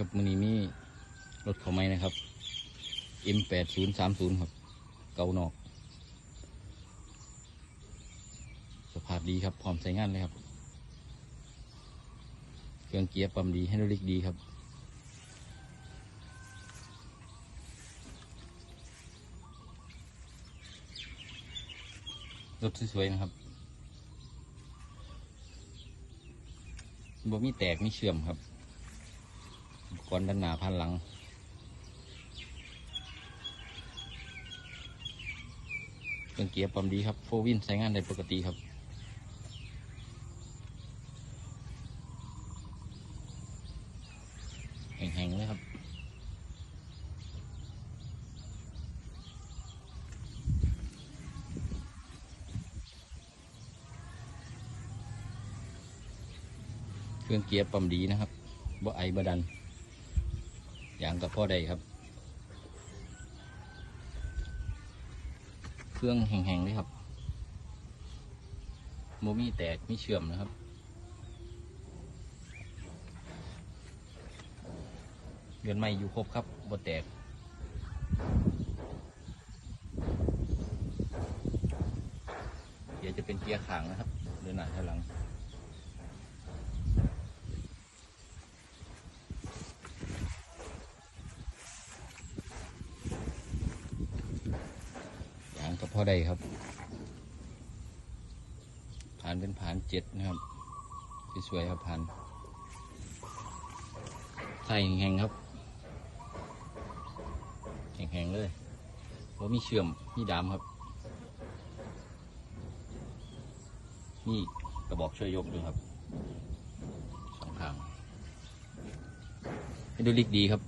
ครับมันนี้มีรถเขาไหมนะครับ M8030 ครับ เกานอก สภาพดีครับ พร้อมใช้งานเลยครับ เครื่องเกียร์ปั๊มดีไฮดรอลิกดีครับ รถสวยๆนะครับบ่มีแตกมีเชื่อมครับ กรณ์ด้านหน้าพันหลัง เครื่องเกียร์ปั๊มดีครับโฟวินใช้งานได้ปกติครับแห้งๆเลยครับเครื่องเกียร์ปั๊มดีนะครับบ่ไอบ่ดัน อย่างกับพ่อได้ครับ เครื่องแห้งๆเลยครับโมมีแตกมีเชื่อมนะครับเดือนใหม่อยู่ครบครับบ่แตกเดี๋ยวจะเป็นเกียร์ขางนะครับ เดินหน้าถอยหลัง อย่างกับพ่อได้ครับ ผ่านเป็นผ่านเจ็ดนะครับสวยครับผ่านใส่แห้งๆครับแห้งๆเลยเพราะมีเชื่อมมีดามครับนี่กระบอกช่วยยกด้วยครับสองข้างให้ดูลิกดีครับ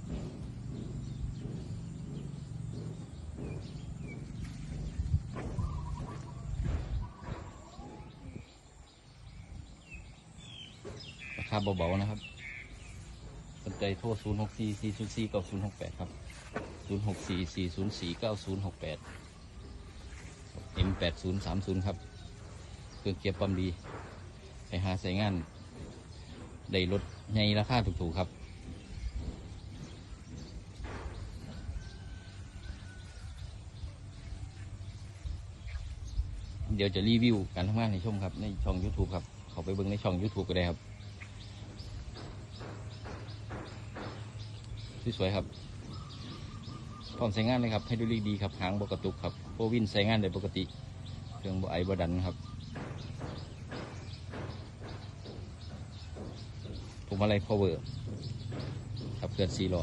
าคาเบาๆนะครับสนใจโทร 0 6 4 4 0 4 9 0 6 8 ครับ 0 6 4 4 0 4 9 0 6 8 M 8 0 3 0 ครับ เครื่องเกียร์ปั๊มดี ไปหาใส่งาน ได้รถใหญ่ราคาถูกๆครับ เดี๋ยวจะรีวิวการทำงานในช่องครับ ในช่อง YouTube ครับ เขาไปเบิ่งในช่อง YouTube ก็ได้ครับ สวยๆครับพร้อมใช้งานเลยครับให้ดูรีดีครับหางบกระตุกครับโฟวินใช้งานได้ปกติเครื่องบไอบดันครับผมอะไรพาวเวอร์ครับเคลื่อนซีล้อ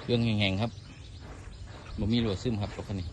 เครื่องแห้งๆครับบ่มีรัวซึมครับรถคันนี้